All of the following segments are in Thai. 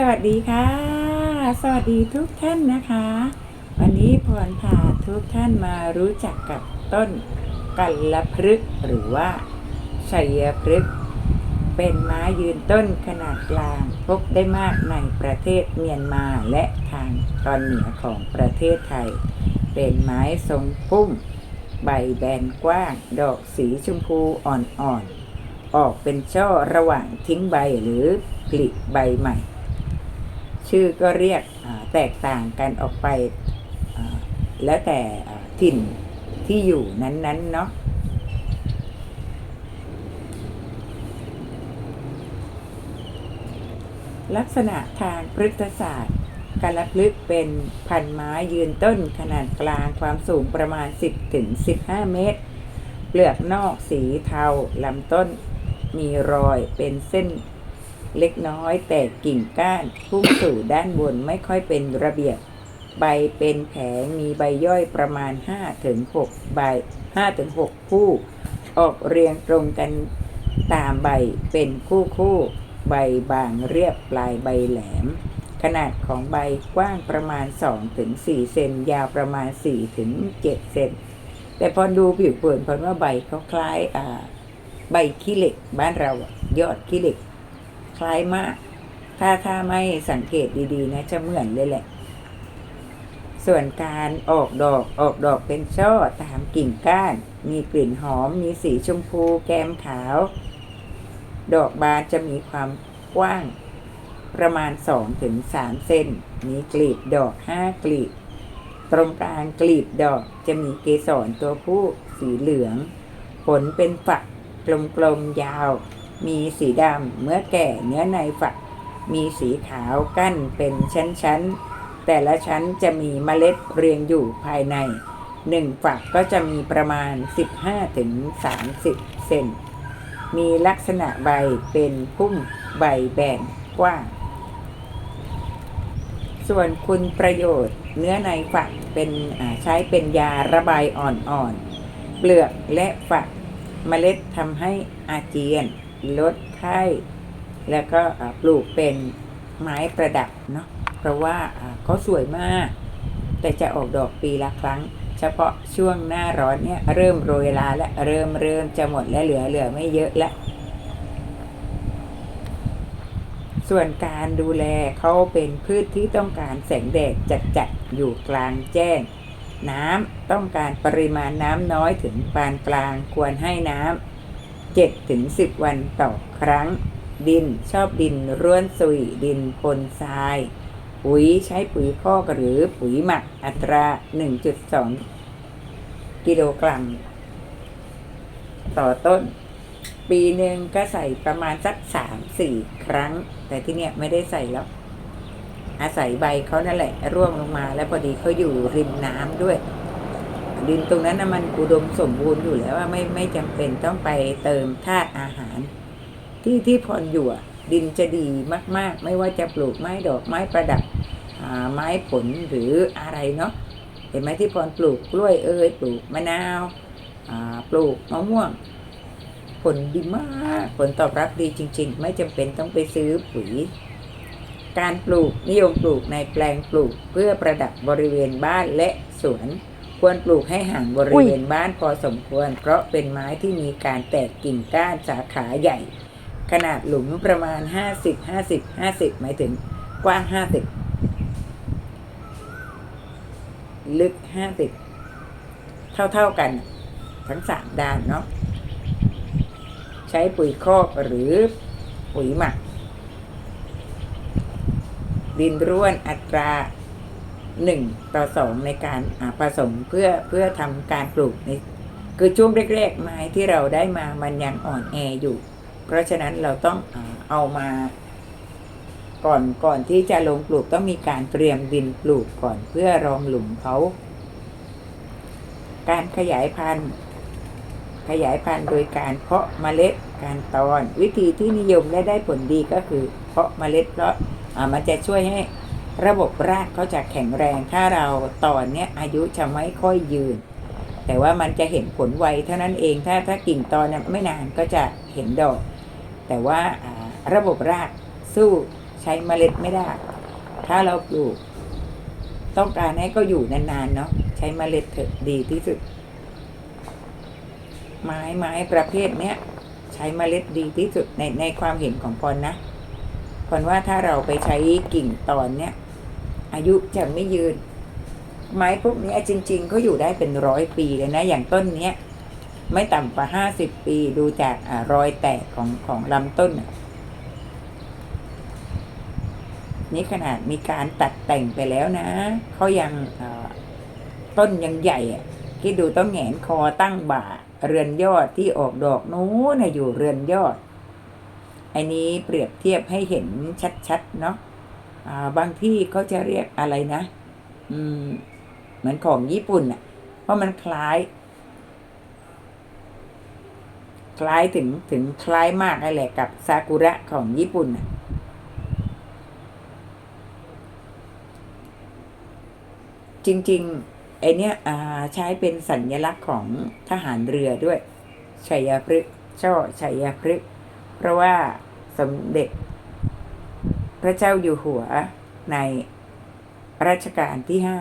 สวัสดีค่ะ สวัสดีทุกท่านนะคะ วันนี้พรพาทุกท่านมารู้จักกับต้นกัลพฤกษ์หรือว่าชัยพฤกษ์เป็นไม้ยืนต้นขนาดกลางพบได้มากในประเทศเมียนมาและทางตอนเหนือของประเทศไทย เป็นไม้ทรงพุ่ม ใบแบนกว้าง ดอกสีชมพูอ่อนๆออกเป็นช่อระหว่างทิ้งใบหรือผลิใบใหม่ ชื่อก็เรียกแตกต่างกันออกไปแล้วแต่ถิ่นที่อยู่นั้นๆเนาะลักษณะทางพฤกษศาสตร์กาลพลึกษ์เป็นพันไม้ยืนต้นขนาดกลางความสูงประมาณ 10ถึง15 เมตร เปลือกนอกสีเทาลำต้นมีรอยเป็นเส้น เล็กน้อยแต่กิ่งก้านพุ่งสู่ด้านบนไม่ค่อยเป็นระเบียบ ใบเป็นแผงมีใบย่อยประมาณ 5-6 ใบ 5-6 คู่ ออกเรียงตรงกันตามใบเป็นคู่คู่ ใบบางเรียบปลายใบแหลม ขนาดของใบกว้างประมาณ 2-4 เซนยาวประมาณ 4-7 เซนแต่พอดูผิวเผินพราะว่าใบเขาคล้ายอ่าใบขี้เหล็กบ้านเรายอดขี้เหล็ก คล้ายมาก ถ้าถ้าไม่สังเกตดีๆ นะ จะเหมือนเลยแหละ ส่วนการออกดอกออกดอกเป็นช่อตามกิ่งก้าน มีกลิ่นหอม มีสีชมพู แก้มขาว ดอกบานจะมีความกว้างประมาณ 2-3 เซน มีกลีบดอก 5 กลีบ ตรงกลางกลีบดอกจะมีเกสรตัวผู้สีเหลือง ผลเป็นฝักกลมๆยาว มีสีดำเมื่อแก่เนื้อในฝัก มีสีขาวกั้นเป็นชั้นๆ แต่ละชั้นจะมีเมล็ดเรียงอยู่ภายในหนึ่งฝักก็จะมีประมาณ 15-30 เซนมีลักษณะใบเป็นพุ่มใบแบนกว้าง ส่วนคุณประโยชน์เนื้อในฝักเป็นใช้เป็นยาระบายอ่อนๆ เปลือกและฝักเมล็ดทำให้อาเจียน ลดไข้ แล้วก็ปลูกเป็นไม้ประดับเนาะเพราะว่าอ่าเขาสวยมาก แต่จะออกดอกปีละครั้ง เฉพาะช่วงหน้าร้อนเนี่ยเริ่มโรยลาและเริ่มเริ่มจะหมดและเหลือเหลือไม่เยอะแล้วส่วนการดูแลเขาเป็นพืชที่ต้องการแสงแดดจัดๆอยู่กลางแจ้ง น้ำต้องการปริมาณน้ำน้อยถึงปานกลางควรให้น้ำ 7ถึง10 วันต่อครั้ง ดินชอบดินร่วนซุยดินปนทราย ปุ๋ยใช้ปุ๋ยคอกหรือปุ๋ยหมักอัตรา 1.2 กิโลกรัม ต่อต้น ปีหนึ่งก็ใส่ประมาณสักสามสี่ครั้ง แต่ที่เนี่ยไม่ได้ใส่แล้วอาศัยใบเขานั่นแหละร่วงลงมาแล้วพอดีเขาอยู่ริมน้ำด้วย ดินตรงนั้นนะมันอุดมสมบูรณ์อยู่แล้วว่าไม่ไม่จำเป็นต้องไปเติมธาตุอาหาร ที่ที่พรอยู่อะดินจะดีมาก ๆ ไม่ว่าจะปลูกไม้ดอกไม้ประดับไม้ผลหรืออะไรเนาะเห็นไหมที่พรปลูกกล้วยเอ้ยปลูกมะนาวาปลูกมะม่วง ผลดีมากผลตอบรับดีจริง ๆ ไม่จำเป็นต้องไปซื้อปุ๋ย การปลูกนิยมปลูกในแปลงปลูกเพื่อประดับบริเวณบ้านและสวน ควรปลูกให้ห่างบริเวณบ้านพอสมควร เพราะเป็นไม้ที่มีการแตกกิ่งก้านสาขาใหญ่ ขนาดหลุมประมาณ 50 50 50 หมายถึงกว้าง 50 ลึก 50 เท่าๆกัน ทั้งสามด้านเนาะใช้ปุ๋ยคอกหรือปุ๋ยหมัก ดินร่วนอัตรา หนึ่งต่อสองในการผสมเพื่อเพื่อทำการปลูกในคือช่วงแรกๆไม้ที่เราได้มามันยังอ่อนแออยู่ เพราะฉะนั้นเราต้องเอามาก่อนก่อนที่จะลงปลูกต้องมีการเตรียมดินปลูกก่อนเพื่อรองหลุมเขา การขยายพันธุ์ ขยายพันธุ์โดยการเพาะเมล็ดการตอน วิธีที่นิยมและได้ผลดีก็คือ เพาะเมล็ดเพราะมันจะช่วยให้ ระบบรากเขาจะแข็งแรงถ้าเราตอนเนี้ยอายุจะไม่ค่อยยืน แต่ว่ามันจะเห็นผลไวเท่านั้นเองถ้าถ้ากิ่งตอนนี่ยไม่นานก็จะเห็นดอก แต่ว่าระบบรากสู้ชช้เมล็ดไม่ได้ ถ้าเราปลูก ต้องการให้ก็อยู่นานๆเนาะใช้เมล็ดเถอะดีที่สุด ไม้ไม้ประเภทเนี้ยใช้เมล็ดดีที่สุดในในความเห็นของพรนะพรว่าถ้าเราไปใช้กิ่งตอนเนี้ย อายุจะไม่ยืน ไม้พวกนี้จริงๆเขาอยู่ได้เป็นร้อยปีเลยนะ อย่างต้นเนี้ยไม่ต่ำกว่าห้าสิบปีดูจากอรอยแตกของของลำต้น นี่ขนาดมีการตัดแต่งไปแล้วนะเขายังต้นยังใหญ่คิดดูต้องแหงนคอตั้งบ่า เรือนยอดที่ออกดอกนู้นอยู่เรือนยอด อันนี้เปรียบเทียบให้เห็นชัดๆเนาะ บางที่เขาจะเรียกอะไรนะ อืม เหมือนของญี่ปุ่นอะ เพราะมันคล้าย คล้ายถึงถึงคล้ายมากนั่นแหละกับซากุระของญี่ปุ่นน่ะจริงๆไอเนี้ยใช้เป็นสัญลักษณ์ของทหารเรือด้วยชัยพฤกษ์ช่อชัยพฤกษ์เพราะว่าสมเด็จ ระเจ้าอยู่หัวในรัชกาลที่ห้า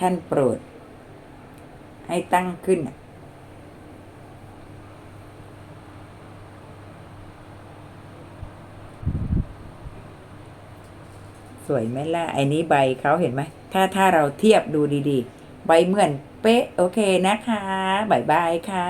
ท่านโปรด ให้ตั้งขึ้น สวยไหมล่ะไอ้นี้ใบเขาเห็นไหม ถ้าถ้าเราเทียบดูดีๆ ใบเหมือนเป๊ะ โอเคนะคะบายบายค่ะ